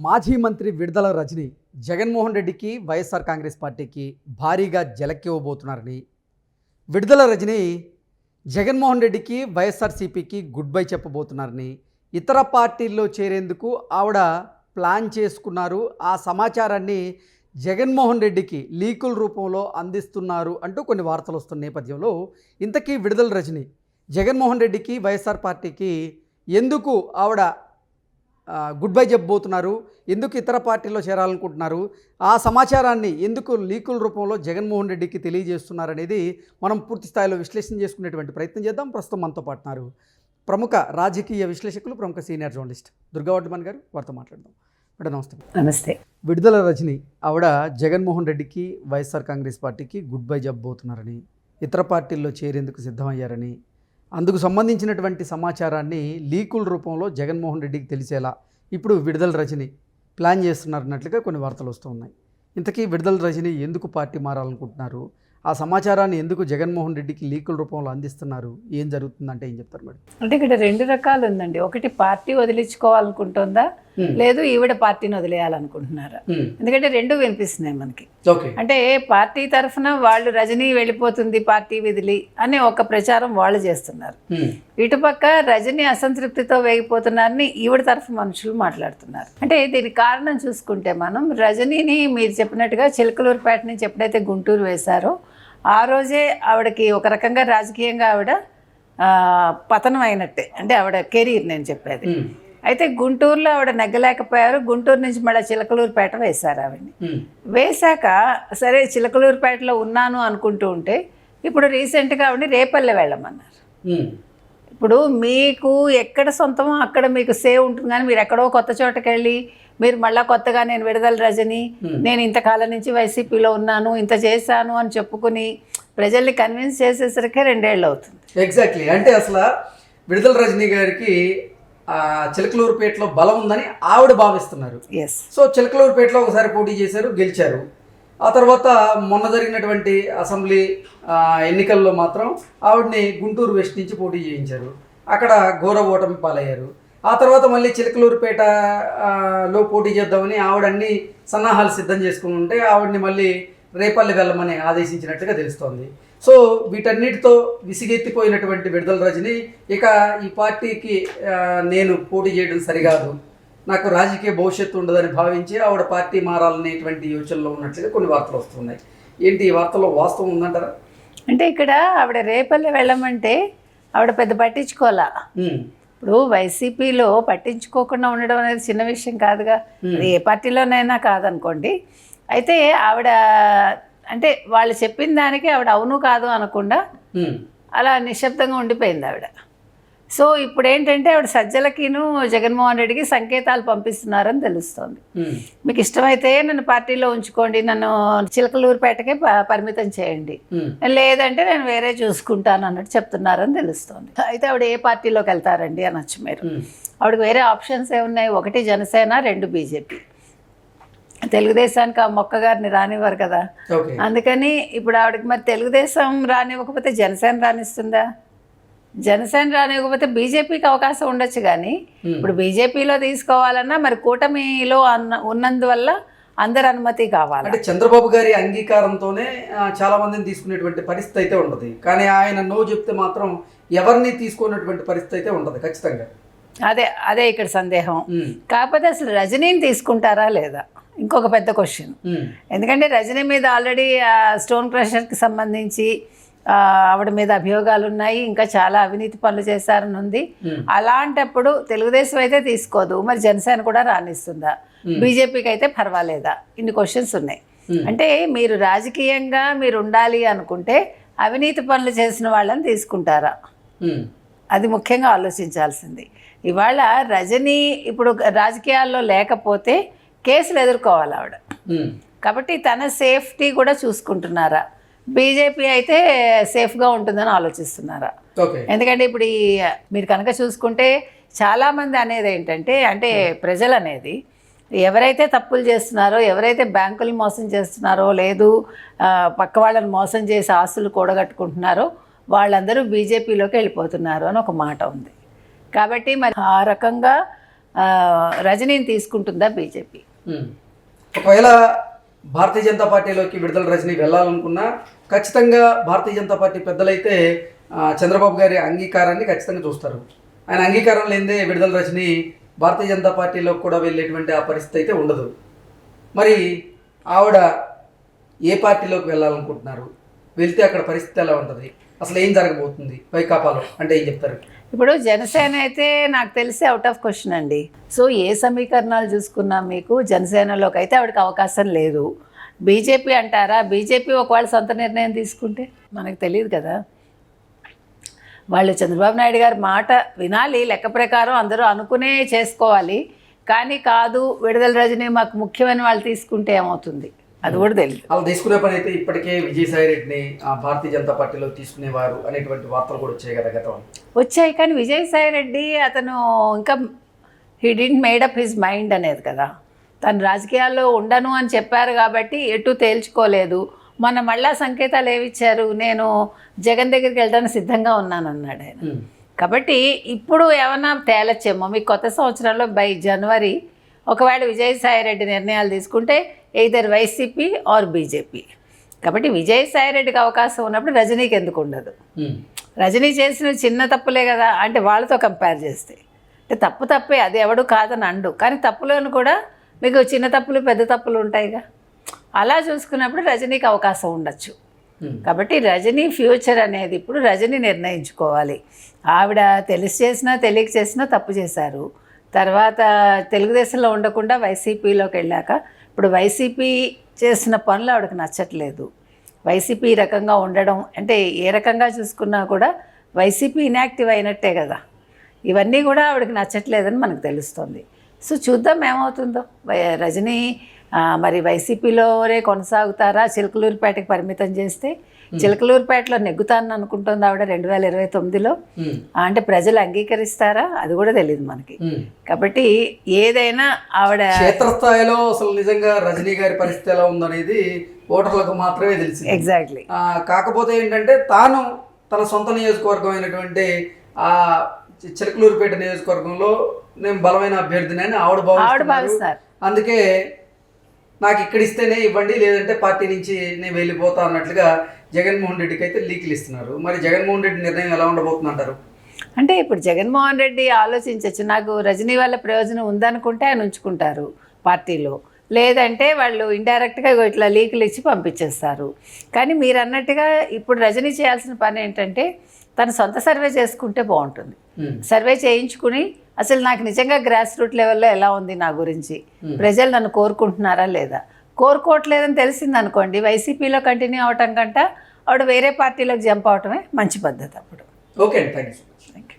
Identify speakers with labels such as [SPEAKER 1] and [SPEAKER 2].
[SPEAKER 1] మాజీ మంత్రి విడుదల రజని జగన్మోహన్ రెడ్డికి వైఎస్ఆర్ కాంగ్రెస్ పార్టీకి భారీగా జలక్కివ్వబోతున్నారని. విడుదల రజని జగన్మోహన్ రెడ్డికి వైఎస్ఆర్సీపీకి గుడ్ బై చెప్పబోతున్నారని. ఇతర పార్టీల్లో చేరేందుకు ఆవిడ ప్లాన్ చేసుకున్నారు. ఆ సమాచారాన్ని జగన్మోహన్ రెడ్డికి లీకుల రూపంలో అందిస్తున్నారు అంటూ కొన్ని వార్తలు వస్తున్న నేపథ్యంలో ఇంతకీ విడుదల రజని జగన్మోహన్ రెడ్డికి వైఎస్ఆర్ పార్టీకి ఎందుకు ఆవిడ గుడ్ బై చెప్పబోతున్నారు. ఎందుకు ఇతర పార్టీలో చేరాలనుకుంటున్నారు? ఆ సమాచారాన్ని ఎందుకు లీకుల రూపంలో జగన్మోహన్ రెడ్డికి తెలియజేస్తున్నారనేది మనం పూర్తి స్థాయిలో విశ్లేషణ చేసుకునేటువంటి ప్రయత్నం చేద్దాం. ప్రస్తుతం మనతో పాటున్నారు ప్రముఖ రాజకీయ విశ్లేషకులు ప్రముఖ సీనియర్ జర్నలిస్ట్ దుర్గావర్ధమన్ గారు. వారితో మాట్లాడదాం. మేడం నమస్తే.
[SPEAKER 2] నమస్తే.
[SPEAKER 1] విడుదల రజని ఆవిడ జగన్మోహన్ రెడ్డికి వైఎస్ఆర్ కాంగ్రెస్ పార్టీకి గుడ్ బై చెప్పబోతున్నారని ఇతర పార్టీల్లో చేరేందుకు సిద్ధమయ్యారని అందుకు సంబంధించినటువంటి సమాచారాన్ని లీకుల రూపంలో జగన్మోహన్ రెడ్డికి తెలిసేలా ఇప్పుడు విడుదల రజని ప్లాన్ చేస్తున్నారన్నట్లుగా కొన్ని వార్తలు వస్తున్నాయి ఇంతకీ విడుదల రజని ఎందుకు పార్టీ మారాలనుకుంటున్నారు? ఆ సమాచారాన్ని ఎందుకు జగన్మోహన్ రెడ్డికి లీకుల రూపంలో అందిస్తున్నారు? ఏం జరుగుతుందంటే ఏం చెప్తారు మేడం?
[SPEAKER 2] అంటే ఇక్కడ రెండు రకాలు ఉందండి ఒకటి పార్టీ వదిలించుకోవాలనుకుంటుందా? లేదు ఈవిడ పార్టీని వదిలేయాలనుకుంటున్నారా. ఎందుకంటే రెండు వినిపిస్తున్నాయి మనకి. అంటే పార్టీ తరఫున వాళ్ళు రజనీ వెళ్ళిపోతుంది పార్టీ విదిలి అనే ఒక ప్రచారం వాళ్ళు చేస్తున్నారు. ఇటుపక్క రజనీ అసంతృప్తితో వేగిపోతున్నారని ఈవిడ తరఫు మనుషులు మాట్లాడుతున్నారు. అంటే దీనికి కారణం చూసుకుంటే మనం రజనీని మీరు చెప్పినట్టుగా చిలకలూరుపేట నుంచి ఎప్పుడైతే గుంటూరు వేశారో ఆ రోజే ఆవిడకి ఒక రకంగా రాజకీయంగా ఆవిడ ఆ, పతనం అయినట్టే. అంటే ఆవిడ కెరీర్ నేను చెప్పేది. అయితే గుంటూరులో ఆవిడ నెగ్గలేకపోయారు. గుంటూరు నుంచి మళ్ళీ చిలకలూరుపేట వేశారు ఆవిడని. వేశాక సరే చిలకలూరుపేటలో ఉన్నాను అనుకుంటూ ఉంటే ఇప్పుడు రీసెంట్గా ఆవిడని రేపల్లె వెళ్ళమన్నారు. ఇప్పుడు మీకు ఎక్కడ సొంతమో అక్కడ మీకు సేవ్ ఉంటుంది కానీ మీరు ఎక్కడో కొత్త చోటకి వెళ్ళి మీరు మళ్ళీ కొత్తగా నేను విడుదల రజని నేను ఇంతకాలం నుంచి వైసీపీలో ఉన్నాను ఇంత చేశాను అని చెప్పుకుని ప్రజల్ని కన్విన్స్ చేసేసరికి రెండేళ్ళు అవుతుంది.
[SPEAKER 1] ఎగ్జాక్ట్లీ. అంటే అసలు విడుదల రజనీ గారికి చిలకలూరుపేటలో బలం ఉందని ఆవిడ భావిస్తున్నారు.
[SPEAKER 2] ఎస్
[SPEAKER 1] సో చిలకలూరుపేటలో ఒకసారి పోటీ చేశారు గెలిచారు. ఆ తర్వాత మొన్న జరిగినటువంటి అసెంబ్లీ ఎన్నికల్లో మాత్రం ఆవిడని గుంటూరు వెస్ట్ నుంచి పోటీ చేయించారు. అక్కడ ఘోర ఓటమి పాలయ్యారు. ఆ తర్వాత మళ్ళీ చిలకలూరుపేట ఆ, లో పోటీ చేద్దామని ఆవిడ అన్ని సన్నాహాలు సిద్ధం చేసుకుని ఉంటే ఆవిడని మళ్ళీ రేపల్లి వెళ్ళమని ఆదేశించినట్టుగా తెలుస్తోంది. సో వీటన్నిటితో విసిగెత్తిపోయినటువంటి విడుదల రజని ఇక ఈ పార్టీకి నేను పోటీ చేయడం సరికాదు. నాకు రాజకీయ భవిష్యత్తు ఉండదని భావించి ఆవిడ పార్టీ మారాలనేటువంటి యోచనలో ఉన్నట్లుగా కొన్ని వార్తలు వస్తున్నాయి. ఏంటి ఈ వార్తలో వాస్తవం ఉందంటారా?
[SPEAKER 2] అంటే ఇక్కడ ఆవిడ రేపల్లె వెళ్ళమంటే ఆవిడ పెద్ద పట్టించుకోవాలా? ఇప్పుడు వైసీపీలో పట్టించుకోకుండా ఉండడం అనేది చిన్న విషయం కాదుగా. ఏ పార్టీలోనైనా కాదనుకోండి. అయితే ఆవిడ అంటే వాళ్ళు చెప్పిన దానికి ఆవిడ అవును కాదు అనకుండా అలా నిశ్శబ్దంగా ఉండిపోయింది ఆవిడ. సో ఇప్పుడు ఏంటంటే ఆవిడ సజ్జలకిను జగన్మోహన్ రెడ్డికి సంకేతాలు పంపిస్తున్నారని తెలుస్తోంది. మీకు ఇష్టమైతే నన్ను పార్టీలో ఉంచుకోండి నన్ను చిలకలూరుపేటకే పరిమితం చేయండి. లేదంటే నేను వేరే చూసుకుంటాను అన్నట్టు చెప్తున్నారని తెలుస్తోంది. అయితే ఆవిడ ఏ పార్టీలోకి వెళ్తారండి అనొచ్చు మీరు. ఆవిడకి వేరే ఆప్షన్స్ ఏమున్నాయి? ఒకటి జనసేన రెండు బీజేపీ. తెలుగుదేశానికి ఆ మొక్క గారిని రానివ్వరు కదా. అందుకని ఇప్పుడు ఆవిడకి మరి తెలుగుదేశం రానివ్వకపోతే జనసేన రానిస్తుందా? జనసేన రానివ్వకపోతే బీజేపీకి అవకాశం ఉండొచ్చు కానీ ఇప్పుడు బీజేపీలో తీసుకోవాలన్నా మరి కూటమిలో అన్న ఉన్నందువల్ల అందరి అనుమతి కావాలి?
[SPEAKER 1] అంటే చంద్రబాబు గారి అంగీకారంతోనే చాలా మందిని తీసుకునేటువంటి పరిస్థితి అయితే ఉండదు. కానీ ఆయన నో చెప్తే మాత్రం ఎవరిని తీసుకున్నటువంటి పరిస్థితి అయితే ఉండదు ఖచ్చితంగా.
[SPEAKER 2] అదే అదే ఇక్కడ సందేహం.
[SPEAKER 1] ఉమ్,
[SPEAKER 2] కాకపోతే అసలు రజనీని తీసుకుంటారా లేదా? ఇంకొక పెద్ద క్వశ్చన్
[SPEAKER 1] ఉమ్,
[SPEAKER 2] ఎందుకంటే రజనీ మీద ఆల్రెడీ స్టోన్ క్రషర్కి సంబంధించి ఆవిడ మీద అభియోగాలు ఉన్నాయి ఇంకా చాలా అవినీతి పనులు చేశారని ఉంది.
[SPEAKER 1] ఉమ్,
[SPEAKER 2] అలాంటప్పుడు తెలుగుదేశం అయితే తీసుకోదు. మరి జనసేన కూడా రాణిస్తుందా? బీజేపీకి అయితే పర్వాలేదా? ఇన్ని క్వశ్చన్స్ ఉన్నాయి.
[SPEAKER 1] Hmm.
[SPEAKER 2] అంటే మీరు రాజకీయంగా మీరు ఉండాలి అనుకుంటే అవినీతి పనులు చేసిన వాళ్ళని తీసుకుంటారా? అది ముఖ్యంగా ఆలోచించాల్సింది. ఇవాళ రజనీ ఇప్పుడు రాజకీయాల్లో లేకపోతే కేసులు ఎదుర్కోవాలి ఆవిడ. కాబట్టి తన సేఫ్టీ కూడా చూసుకుంటున్నారా? బీజేపీ అయితే సేఫ్గా ఉంటుందని ఆలోచిస్తున్నారా? ఎందుకంటే ఇప్పుడు ఈ మీరు కనుక చూసుకుంటే చాలామంది అనేది ఏంటంటే అంటే ప్రజలు అనేది ఎవరైతే తప్పులు చేస్తున్నారో ఎవరైతే బ్యాంకులు మోసం చేస్తున్నారో లేదు పక్క వాళ్ళని మోసం చేసి ఆస్తులు కూడగట్టుకుంటున్నారో వాళ్ళందరూ బీజేపీలోకి వెళ్ళిపోతున్నారు అని ఒక మాట ఉంది. కాబట్టి మరి ఆ రకంగా రజనీని తీసుకుంటుందా బీజేపీ?
[SPEAKER 1] ఒకవేళ భారతీయ జనతా పార్టీలోకి విడుదల రజని వెళ్ళాలనుకున్నా ఖచ్చితంగా భారతీయ జనతా పార్టీ పెద్దలైతే చంద్రబాబు గారి అంగీకారాన్ని ఖచ్చితంగా చూస్తారు. ఆయన అంగీకారం లేనిదే విడుదల రజని భారతీయ జనతా పార్టీలోకి కూడా వెళ్ళేటువంటి ఆ పరిస్థితి అయితే ఉండదు. మరి ఆవిడ ఏ పార్టీలోకి వెళ్ళాలనుకుంటున్నారు? వెళ్తే అక్కడ పరిస్థితి ఎలా ఉంటుంది? అసలు ఏం జరగబోతుంది వైకాపాలో? అంటే ఏం చెప్తారు?
[SPEAKER 2] ఇప్పుడు జనసేన అయితే నాకు తెలిసి అవుట్ ఆఫ్ క్వశ్చన్ అండి. సో ఏ సమీకరణాలు చూసుకున్నా మీకు జనసేనలోకి అయితే ఆవిడకి అవకాశం లేదు. బీజేపీ అంటారా? బీజేపీ ఒకవేళ సొంత నిర్ణయం తీసుకుంటే? మనకు తెలియదు కదా. వాళ్ళు చంద్రబాబు నాయుడు గారి మాట వినాలి లెక్క ప్రకారం అందరూ అనుకునే చేసుకోవాలి. కానీ కాదు విడుదల రజనీ మాకు ముఖ్యమైన వాళ్ళు తీసుకుంటే ఏమవుతుంది? అది కూడా తెలియదు
[SPEAKER 1] అలా తీసుకునే పని అయితే ఇప్పటికే విజయసాయి రెడ్డిని ఆ, భారతీయ జనతా పార్టీలో తీసుకునేవారు అనేటువంటి వార్తలు కూడా వచ్చాయి కదా గతం
[SPEAKER 2] వచ్చాయి కానీ విజయసాయి రెడ్డి అతను ఇంకా he didn't made up his mind అనేది కదా. తను రాజకీయాల్లో ఉండను అని చెప్పారు కాబట్టి ఎటు తేల్చుకోలేదు. మొన్న మళ్ళా సంకేతాలు ఏమిచ్చారు నేను జగన్ దగ్గరికి వెళ్ళడానికి సిద్ధంగా ఉన్నాను అన్నాడు ఆయన. కాబట్టి ఇప్పుడు ఏమన్నా తేలచ్చేమో. మీకు కొత్త సంవత్సరంలో బై జనవరి ఒకవేళ విజయసాయి రెడ్డి నిర్ణయాలు తీసుకుంటే ఎయిదర్ వైసీపీ ఆర్ బీజేపీ. కాబట్టి విజయసాయి రెడ్డికి అవకాశం ఉన్నప్పుడు రజనీకి ఎందుకు ఉండదు? రజనీ చేసిన చిన్న తప్పులే కదా అంటే వాళ్ళతో కంపేర్ చేస్తే. అంటే తప్పు తప్పే అది ఎవడు కాదని అండు. కానీ తప్పులను కూడా మీకు చిన్న తప్పులు పెద్ద తప్పులు ఉంటాయిగా. అలా చూసుకున్నప్పుడు రజనీకి అవకాశం ఉండొచ్చు. కాబట్టి రజనీ ఫ్యూచర్ అనేది ఇప్పుడు రజనీ నిర్ణయించుకోవాలి. ఆవిడ తెలిసి చేసినా తెలియక చేసినా తప్పు చేశారు. తర్వాత తెలుగుదేశంలో ఉండకుండా వైసీపీలోకి వెళ్ళాక ఇప్పుడు వైసీపీ చేసిన పనులు ఆవిడకి నచ్చట్లేదు. వైసీపీ రకంగా ఉండడం అంటే ఏ రకంగా చూసుకున్నా కూడా వైసీపీ ఇన్యాక్టివ్ అయినట్టే కదా. ఇవన్నీ కూడా ఆవిడకి నచ్చట్లేదని మనకు తెలుస్తుంది. సో చూద్దాం ఏమవుతుందో. రజనీ మరి వైసీపీలోనే కొనసాగుతారా? చిలకలూరుపేటకి పరిమితం చేస్తే? చిలకలూరుపేటలో నెగ్గుతానని అనుకుంటుంది ఆవిడ రెండు వేల ఇరవై తొమ్మిదిలో. అంటే ప్రజలు అంగీకరిస్తారా? అది కూడా తెలియదు మనకి. కాబట్టి ఏదైనా ఆవిడ
[SPEAKER 1] క్షేత్రస్థాయిలో అసలు నిజంగా రజనీ గారి పరిస్థితి ఎలా ఉందనేది ఓటర్లకు మాత్రమే తెలిసింది.
[SPEAKER 2] ఎగ్జాక్ట్లీ
[SPEAKER 1] కాకపోతే ఏంటంటే తాను తన సొంత నియోజకవర్గం అయినటువంటి ఆ చిలకలూరుపేట నియోజకవర్గంలో నేను బలమైన అభ్యర్థిని అని
[SPEAKER 2] ఆవిడ
[SPEAKER 1] భావిస్తున్నారు.
[SPEAKER 2] భావిస్తారు.
[SPEAKER 1] అందుకే నాకు ఇక్కడ ఇస్తేనే ఇవ్వండి లేదంటే పార్టీ నుంచి నేను వెళ్ళిపోతా అన్నట్లుగా జగన్మోహన్ రెడ్డికి అయితే లీకులు ఇస్తున్నారు. మరి జగన్మోహన్ రెడ్డి నిర్ణయం ఎలా ఉండబోతుంది అంటారు
[SPEAKER 2] అంటే ఇప్పుడు జగన్మోహన్ రెడ్డి ఆలోచించవచ్చు నాకు రజనీ వల్ల ప్రయోజనం ఉందనుకుంటే ఆయన ఉంచుకుంటారు పార్టీలో. లేదంటే వాళ్ళు ఇండైరెక్ట్గా ఇట్లా లీకులు ఇచ్చి పంపించేస్తారు. కానీ మీరు అన్నట్టుగా ఇప్పుడు రజనీ చేయాల్సిన పని ఏంటంటే తన సొంత సర్వే చేసుకుంటే బాగుంటుంది. సర్వే చేయించుకుని అసలు నాకు నిజంగా గ్రాస్ రూట్ లెవెల్లో ఎలా ఉంది నా గురించి? ప్రజలు నన్ను కోరుకుంటున్నారా లేదా? కోరుకోవట్లేదని తెలిసింది అనుకోండి వైసీపీలో కంటిన్యూ అవటం కంట ఆవిడ వేరే పార్టీలోకి జంప్ అవటమే మంచి పద్ధతి అప్పుడు.
[SPEAKER 1] ఓకే అండి thank you so much
[SPEAKER 2] thank you